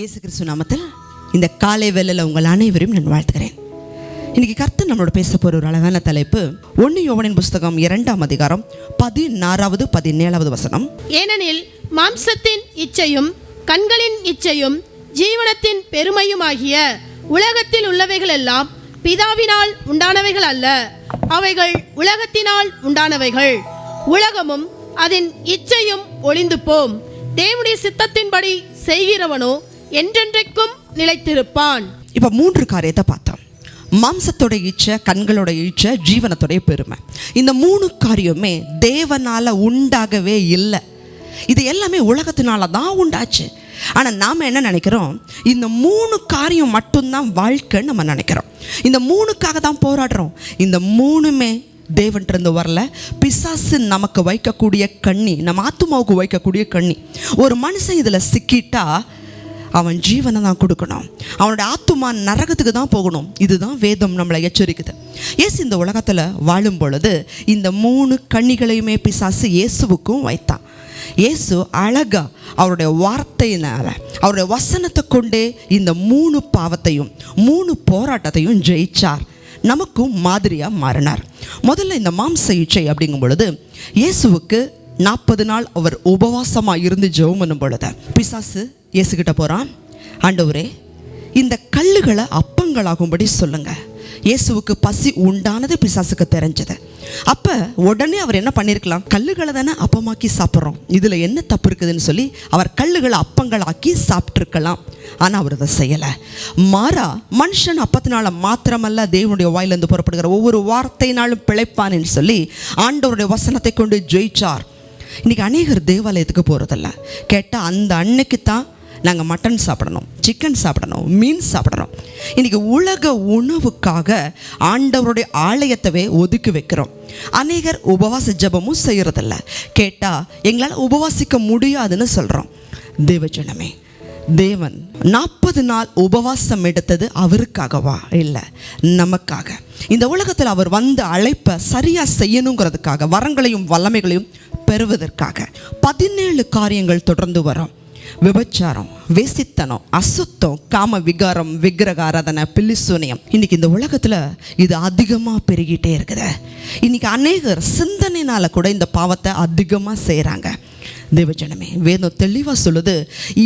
இயேசு கிறிஸ்து நாமத்தில் இந்த காலை வேலையில் உங்கள் அனைவரையும் நான் வாழ்த்துகிறேன். இன்னைக்கு கர்த்தர் நம்மளோட பேச போகிற ஒரு அழகான தலைப்பு ஒன்று யோவனின் புஸ்தகம் இரண்டாம் அதிகாரம் பதினாறாவது பதினேழாவது வசனம். ஏனெனில் மாம்சத்தின் இச்சையும் கண்களின் இச்சையும் ஜீவனத்தின் பெருமையுமாகிய உலகத்தில் உள்ளவைகள் எல்லாம் பிதாவினால் உண்டானவைகள் அல்ல. அவைகள் உலகத்தினால் உண்டானவைகள். உலகமும் அதன் இச்சையும் ஒளிந்து போம். தேவனுடைய சித்தத்தின்படி செய்கிறவனோ என்றென்றைக்கும் நிலைத்திருப்பான். இப்போ மூன்று காரியத்தை பார்த்தோம். மாம்சத்தோட ஈச்ச கண்களோட ஈச்ச ஜீவனத்தோடைய பெருமை. இந்த மூணு காரியமே தேவனால உண்டாகவே இல்லை. இது எல்லாமே உலகத்தினால தான் உண்டாச்சு. ஆனால் நாம் என்ன நினைக்கிறோம்? இந்த மூணு காரியம் மட்டும்தான் வாழ்க்கைன்னு நம்ம நினைக்கிறோம். இந்த மூணுக்காக தான் போராடுறோம். இந்த மூணுமே தேவன்கிட்ட வரல. பிசாசு நமக்கு வைக்கக்கூடிய கண்ணி நம்ம ஆத்துமாவுக்கு வைக்கக்கூடிய கண்ணி. ஒரு மனுஷன் இதில் சிக்கிட்டா அவன் ஜீவனை தான் கொடுக்கணும். அவனோட ஆத்துமா நரகத்துக்கு தான் போகணும். இதுதான் வேதம் நம்மளை எச்சரிக்குது. இயேசு இந்த உலகத்தில் வாழும் பொழுது இந்த மூணு கண்ணிகளையுமே பிசாசு இயேசுவுக்கும் வைத்தான். இயேசு அழகா அவருடைய வார்த்தையினால அவருடைய வசனத்தை கொண்டே இந்த மூணு பாவத்தையும் மூணு போராட்டத்தையும் ஜெயிச்சார். நமக்கும் மாதிரியாக மாறினார். முதல்ல இந்த மாம்ச இச்சை அப்படிங்கும் பொழுது இயேசுவுக்கு நாற்பது நாள் அவர் உபவாசமாக இருந்து ஜெபம் பண்ணும் பொழுது பிசாசு இயேசுக்கிட்ட போகிறான் ஆண்டவரே இந்த கல்லுகளை அப்பங்களாகும்படி சொல்லுங்கள் இயேசுவுக்கு பசி உண்டானது பிசாசுக்கு தெரிஞ்சது. அப்போ உடனே அவர் என்ன பண்ணியிருக்கலாம் கல்லுகளை தானே அப்பமாக்கி சாப்பிட்றோம். இதில் என்ன தப்பு இருக்குதுன்னு சொல்லி அவர் கல்லுகளை அப்பங்களாக்கி சாப்பிட்ருக்கலாம் ஆனால் அவர் அதை செய்யலை. மாறா மனுஷன் அப்பத்தினால மாத்திரமல்ல தேவனுடைய வாயிலிருந்து புறப்படுகிற ஒவ்வொரு வார்த்தையினாலும் பிழைப்பானேன்னு சொல்லி ஆண்டவருடைய வசனத்தை கொண்டு ஜெயிச்சார். இன்றைக்கி அநேகர் தேவாலயத்துக்கு போகிறதில்ல கேட்டால் அந்த அன்னைக்கு தான் நாங்கள் மட்டன் சாப்பிடணும் சிக்கன் சாப்பிடணும் மீன் சாப்பிடணும். இன்றைக்கி உலக உணவுக்காக ஆண்டவருடைய ஆலயத்தவே ஒதுக்கி வைக்கிறோம். அநேகர் உபவாச ஜபமும் செய்கிறதில்ல கேட்டால் எங்களால் உபவாசிக்க முடியாதுன்னு சொல்கிறோம் தேவஜனமே தேவன் நாற்பது நாள் உபவாசம் எடுத்தது அவருக்காகவா? இல்லை நமக்காக. இந்த உலகத்தில் அவர் வந்த அழைப்பை சரியாக செய்யணுங்கிறதுக்காக வரங்களையும் வல்லமைகளையும் பெறுவதற்காக பதினேழு காரியங்கள் தொடர்ந்து வரும். விபச்சாரம் வேசித்தனம் அசுத்தம் காம விகாரம் விக்கிரக ஆராதனை பில்லிசூனியம் இன்னைக்கு இந்த உலகத்தில் இது அதிகமாக பெருகிட்டே இருக்குது. இன்னைக்கு அநேகர் சிந்தனைனால கூட இந்த பாவத்தை அதிகமாக செய்கிறாங்க தேவஜனமே வேதம் தெளிவாக சொல்லுது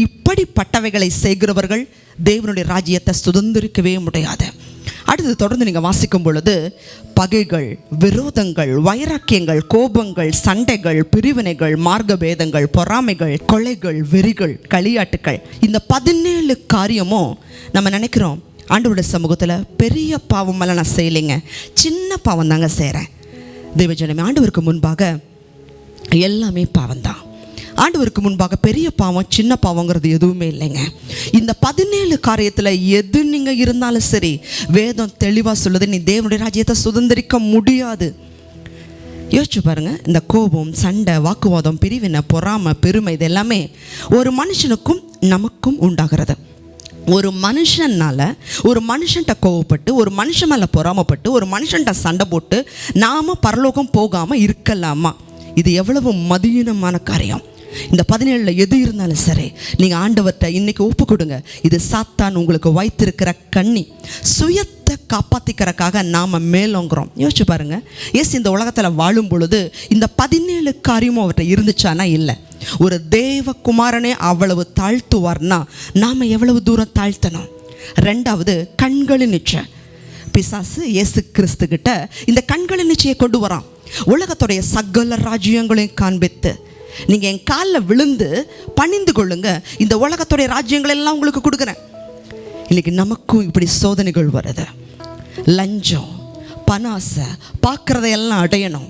இப்படிப்பட்டவைகளை செய்கிறவர்கள் தேவனுடைய ராஜ்யத்தை சுதந்திரிக்கவே முடியாது. அடுத்து தொடர்ந்து நீங்கள் வாசிக்கும் பொழுது பகைகள் விரோதங்கள் வைராக்கியங்கள் கோபங்கள் சண்டைகள் பிரிவினைகள் மார்க்கபேதங்கள் பொறாமைகள் கொலைகள் வெறிகள் களியாட்டுக்கள் இந்த பதினேழு காரியமும் நம்ம நினைக்கிறோம் ஆண்டவருடைய சமூகத்தில் பெரிய பாவமெல்லாம் நான் செய்யலைங்க. சின்ன பாவம் தாங்க செய்கிறேன் தேவஜனமே ஆண்டவருக்கு முன்பாக எல்லாமே பாவம்தான். ஆண்டவருக்கு முன்பாக பெரிய பாவம் சின்ன பாவங்கிறது எதுவுமே இல்லைங்க. இந்த பதினேழு காரியத்தில் எது நீங்கள் இருந்தாலும் சரி வேதம் தெளிவாக சொல்லுது நீ தேவனுடைய ராஜ்யத்தை சுதந்திரிக்க முடியாது. யோசிச்சு பாருங்க இந்த கோபம் சண்டை வாக்குவாதம் பிரிவினை பொறாமை பெருமை இது எல்லாமே ஒரு மனுஷனுக்கும் நமக்கும் உண்டாகிறது. ஒரு மனுஷனால் ஒரு மனுஷன்கிட்ட கோவப்பட்டு ஒரு மனுஷன் மேலே பொறாமப்பட்டு ஒரு மனுஷன்கிட்ட சண்டை போட்டு நாம பரலோகம் போகாமல் இருக்கலாமா? இது எவ்வளவு மதியீனமான காரியம். இந்த பதினேழில் எது இருந்தாலும் சரி நீங்கள் ஆண்டவர்கிட்ட இன்னைக்கு ஒப்பு கொடுங்க இது சாத்தான் உங்களுக்கு வைத்திருக்கிற கண்ணி. சுயத்தை காப்பாற்றிக்கிறக்காக நாம் மேலோங்கிறோம். யோசிச்சு பாருங்க. எஸ் இந்த உலகத்தில் வாழும் பொழுது இந்த பதினேழு காரியமும் அவர்கிட்ட இருந்துச்சானா இல்லை. ஒரு தேவகுமாரனே அவ்வளவு தாழ்த்துவார்னா நாம் எவ்வளவு தூரம் தாழ்த்தணும்? ரெண்டாவது கண்களின் நிச்சயம் பிசாசு இயேசு கிறிஸ்து கிட்ட இந்த கண்களின் நிச்சயை கொண்டு வரான். உலகத்துடைய சகல ராஜ்யங்களையும் காண்பித்து நீங்கள் என் காலில் விழுந்து பணிந்து கொள்ளுங்க. இந்த உலகத்துடைய ராஜ்யங்கள் எல்லாம் உங்களுக்கு கொடுக்குறேன். இன்னைக்கு நமக்கும் இப்படி சோதனைகள் வருது. லஞ்சம் பனாசை பார்க்குறதையெல்லாம் அடையணும்.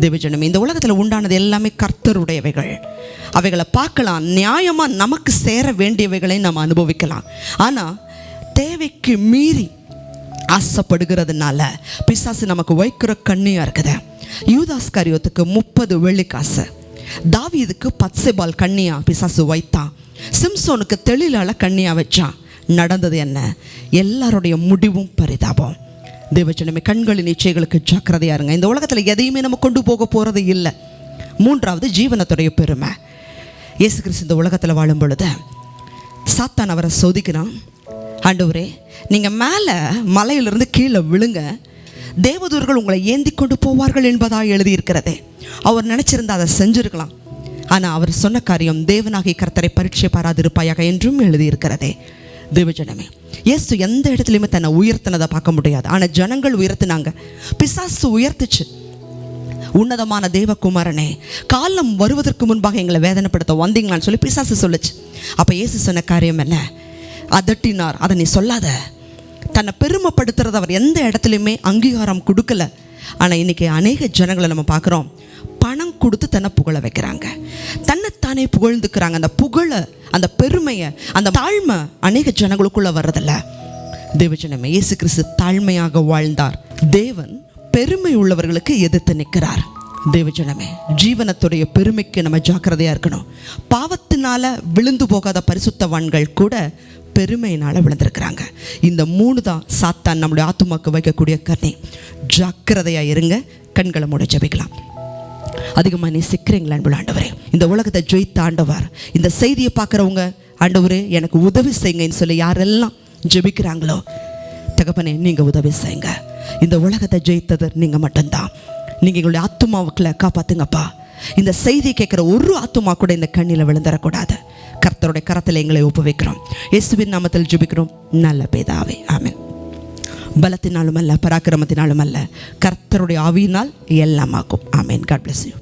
தேவஜனம் இந்த உலகத்தில் உண்டானது எல்லாமே கர்த்தருடையவைகள். அவைகளை பார்க்கலாம். நியாயமாக நமக்கு சேர வேண்டியவைகளை நம்ம அனுபவிக்கலாம். ஆனால் தேவைக்கு மீறி ஆசைப்படுகிறதுனால பிசாசு நமக்கு வைக்கிற கண்ணியாக இருக்குது. யூதாஸ்காரியத்துக்கு முப்பது வெள்ளிக்காசு. தாவீதுக்கு பத்செபால் கண்ணியா பிசாசு வைத்தான் சிம்சோனுக்கு தெளிலால கண்ணியா வச்சான் நடந்தது என்ன? எல்லாருடைய முடிவும் பரிதாபம். தேவச்சனமே கண்களின் இச்சைகளுக்கு ஜாக்கிரதையா இருங்க. இந்த உலகத்தில் எதையுமே நம்ம கொண்டு போக போகிறது இல்லை. மூன்றாவது ஜீவனத்துடைய பெருமை. இயேசு கிறிஸ்து இந்த உலகத்தில் வாழும் பொழுது சாத்தான் அவரை சோதிக்கிறான். ஆண்டவரே நீங்கள் மேலே மலையிலிருந்து கீழே விழுங்க. தேவதூர்கள் உங்களை ஏந்தி கொண்டு போவார்கள் என்பதாக எழுதியிருக்கிறதே. அவர் நினச்சிருந்தா அதை செஞ்சிருக்கலாம். ஆனால் அவர் சொன்ன காரியம் தேவனாகிய கர்த்தரை பரீட்சை பாராதிருப்பாயாக என்றும் எழுதியிருக்கிறதே. தேவஜனமே இயேசு எந்த இடத்துலையுமே தன்னை உயர்த்தினதை பார்க்க முடியாது. ஆனால் ஜனங்கள் உயர்த்தினாங்க. பிசாசு உயர்த்துச்சு. உன்னதமான தேவகுமாரனே காலம் வருவதற்கு முன்பாக எங்களை வேதனைப்படுத்த வந்தீங்களான்னு சொல்லி பிசாசு சொல்லுச்சு. அப்போ இயேசு சொன்ன காரியம் என்ன? அதட்டினார். அதை நீ சொல்லாத. தன்னை பெருமைப்படுத்துறது அவர் எந்த இடத்துலையுமே அங்கீகாரம் கொடுக்கல. ஆனால் இன்னைக்கு அநேக ஜனங்களை நம்ம பார்க்குறோம். பணம் கொடுத்து தன்னை புகழ வைக்கிறாங்க. தன்னைத்தானே புகழ்ந்துக்கிறாங்க. அந்த புகழை அந்த பெருமையை அந்த தாழ்மை அநேக ஜனங்களுக்குள்ள வர்றதில்ல. தேவஜனமே இயேசு கிறிஸ்து தாழ்மையாக வாழ்ந்தார். தேவன் பெருமை உள்ளவர்களுக்கு எதிர்த்து நிற்கிறார். தேவஜனமே ஜீவனத்துடைய பெருமைக்கு நம்ம ஜாக்கிரதையா இருக்கணும். பாவத்தினால விழுந்து போகாத பரிசுத்தவான்கள் கூட பெருமையினால் விழுந்திருக்கிறாங்க. இந்த மூணு தான் சாத்தான் நம்முடைய ஆத்துமாக்கு வைக்கக்கூடிய கண்ணி ஜாக்கிரதையா இருங்க கண்களை மூட ஜெபிக்கலாம். அதிகமாக நேசிக்கிறீங்களா அன்புள்ள ஆண்டவரே? இந்த உலகத்தை ஜெயித்த ஆண்டவர் இந்த செய்தியை பார்க்குறவங்க ஆண்டவரே எனக்கு உதவி செய்யுங்கன்னு சொல்லி யாரெல்லாம் ஜெபிக்கிறாங்களோ தகப்பனே நீங்கள் உதவி செய்யுங்க. இந்த உலகத்தை ஜெயித்தது நீங்கள் மட்டும்தான். நீங்கள் எங்களுடைய ஆத்துமாவுக்குள்ள காப்பாத்துங்கப்பா. இந்த செய்தி கேட்குற ஒரு ஆத்துமா கூட இந்த கண்ணில் விழுந்துடக்கூடாது கர்த்தருடைய கரத்தில் எங்களை ஒப்புவிக்கிறோம். இயேசுவின் நாமத்தில் ஜெபிக்கிறோம். நல்ல பேதாவே ஆமேன். பலத்தினாலும் அல்ல பராக்கிரமத்தினாலும் அல்ல கர்த்தருடைய ஆவியினால் எல்லாமாக்கும் ஆமேன். God bless you